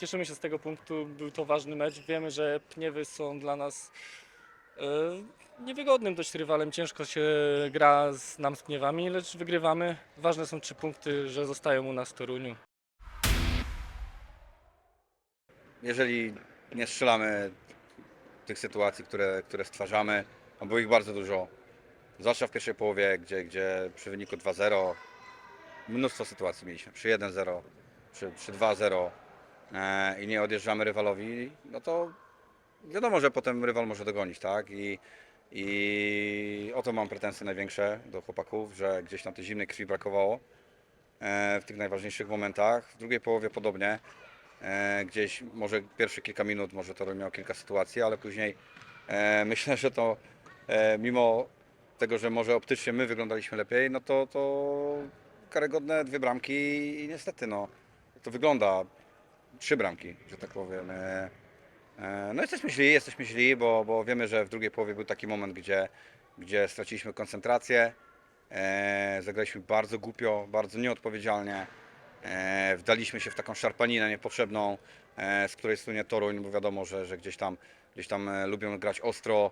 Cieszymy się z tego punktu, był to ważny mecz. Wiemy, że Pniewy są dla nas e, niewygodnym dość rywalem. Ciężko się gra z nam z Pniewami, lecz wygrywamy. Ważne są trzy punkty, że zostają u nas w Toruniu. jeżeli nie strzelamy tych sytuacji, które, które stwarzamy, a było ich bardzo dużo, zwłaszcza w pierwszej połowie, gdzie, gdzie przy wyniku 2-0 mnóstwo sytuacji mieliśmy, przy 1-0, przy, przy 2-0 e, i nie odjeżdżamy rywalowi, no to wiadomo, że potem rywal może dogonić, tak? I, i o to mam pretensje największe do chłopaków, że gdzieś tam tej zimnej krwi brakowało e, w tych najważniejszych momentach. W drugiej połowie podobnie. E, gdzieś może pierwsze kilka minut, może to miał kilka sytuacji, ale później e, myślę, że to e, mimo tego, że może optycznie my wyglądaliśmy lepiej, no to, to karygodne dwie bramki i niestety no, to wygląda trzy bramki, że tak powiem. E, e, no jesteśmy źli, jesteśmy źli, bo, bo wiemy, że w drugiej połowie był taki moment, gdzie, gdzie straciliśmy koncentrację, e, zagraliśmy bardzo głupio, bardzo nieodpowiedzialnie. Wdaliśmy się w taką szarpaninę niepotrzebną, z której słynie Toruń, bo wiadomo, że, że gdzieś tam, gdzieś tam lubią grać ostro,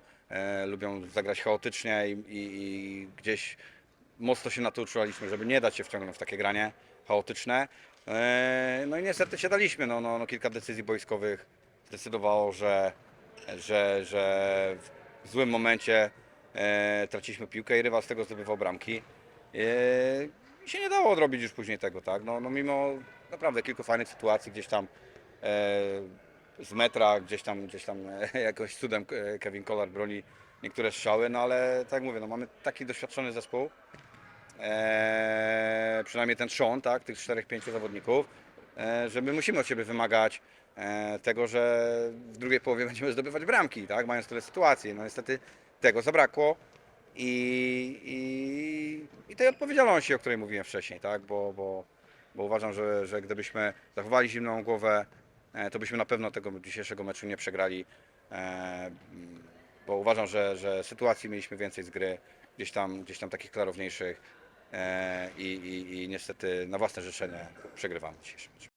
lubią zagrać chaotycznie i, i, i gdzieś mocno się na to uczulaliśmy, żeby nie dać się wciągnąć w takie granie chaotyczne. E, No i niestety się daliśmy. No, no, no, kilka decyzji boiskowych zdecydowało, że, że, że w złym momencie e, traciliśmy piłkę i rywal z tego zdobywał bramki. E, się nie dało odrobić już później tego, tak? No, no mimo naprawdę kilku fajnych sytuacji gdzieś tam e, z metra, gdzieś tam, gdzieś tam e, jakoś cudem e, Kevin Kollar broni niektóre strzały, no ale tak mówię, no mamy taki doświadczony zespół, e, przynajmniej ten trzon, tak, tych czterech, pięciu zawodników, e, że my musimy od siebie wymagać e, tego, że w drugiej połowie będziemy zdobywać bramki, tak, mając tyle sytuacji. No niestety tego zabrakło i, i, i tej odpowiedzialności, o której mówiłem wcześniej, tak, bo, bo, bo uważam, że, że gdybyśmy zachowali zimną głowę, e, to byśmy na pewno tego dzisiejszego meczu nie przegrali, e, bo uważam, że, że sytuacji mieliśmy więcej z gry, gdzieś tam, gdzieś tam takich klarowniejszych i, i, i niestety na własne życzenie przegrywamy dzisiejszy mecz.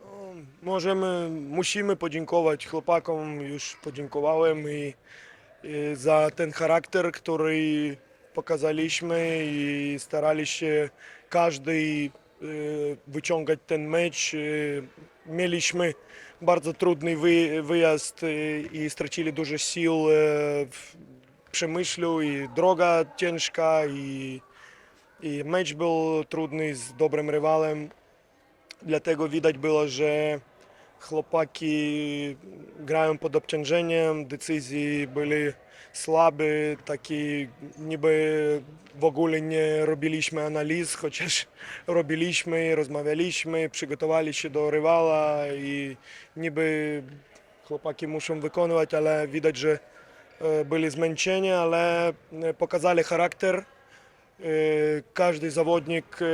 No, Możemy, musimy podziękować chłopakom, już podziękowałem i, i za ten charakter, który pokazaliśmy i starali się każdy e, wyciągać ten mecz. E, Mieliśmy bardzo trudny wy, wyjazd e, i stracili dużo sił e, w Przemyślu i droga ciężka i, i mecz był trudny z dobrym rywalem. Dlatego widać było, że chłopaki grają pod obciążeniem, decyzje były słabe, takie niby w ogóle nie robiliśmy analiz, chociaż robiliśmy, rozmawialiśmy, przygotowali się do rywala i niby chłopaki muszą wykonywać, ale widać, że byli zmęczeni, ale e, pokazali charakter. E, Każdy zawodnik e,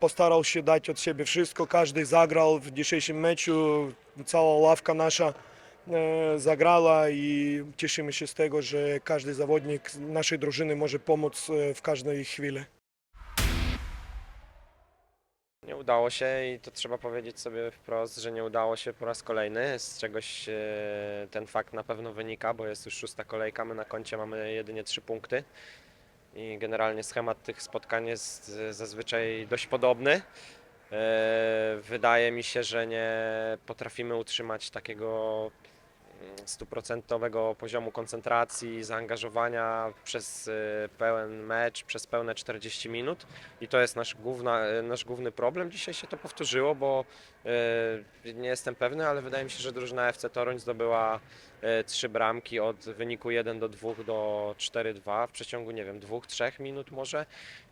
postarał się dać od siebie wszystko. Każdy zagrał w dzisiejszym meczu. Cała ławka nasza e, zagrała i cieszymy się z tego, że każdy zawodnik naszej drużyny może pomóc e, w każdej chwili. Nie udało się i to trzeba powiedzieć sobie wprost, że nie udało się po raz kolejny. Z czegoś e, ten fakt na pewno wynika, bo jest już szósta kolejka, my na koncie mamy jedynie trzy punkty. I generalnie schemat tych spotkań jest e, zazwyczaj dość podobny. E, Wydaje mi się, że nie potrafimy utrzymać takiego stuprocentowego poziomu koncentracji, zaangażowania przez e, pełen mecz, przez pełne 40 minut. I to jest nasz, główna, e, nasz główny problem. Dzisiaj się to powtórzyło, bo e, nie jestem pewny, ale wydaje mi się, że drużyna FC Toruń zdobyła trzy bramki od wyniku 1 do 2 do 4-2 w przeciągu, nie wiem, dwóch, trzech minut może.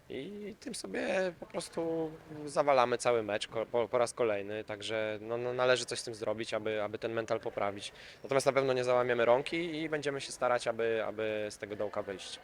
I tym sobie po prostu zawalamy cały mecz po, po raz kolejny, także no, no, należy coś z tym zrobić, aby, aby ten mental poprawić. Natomiast na pewno nie załamiemy rąki i będziemy się starać, aby, aby z tego dołka wyjść.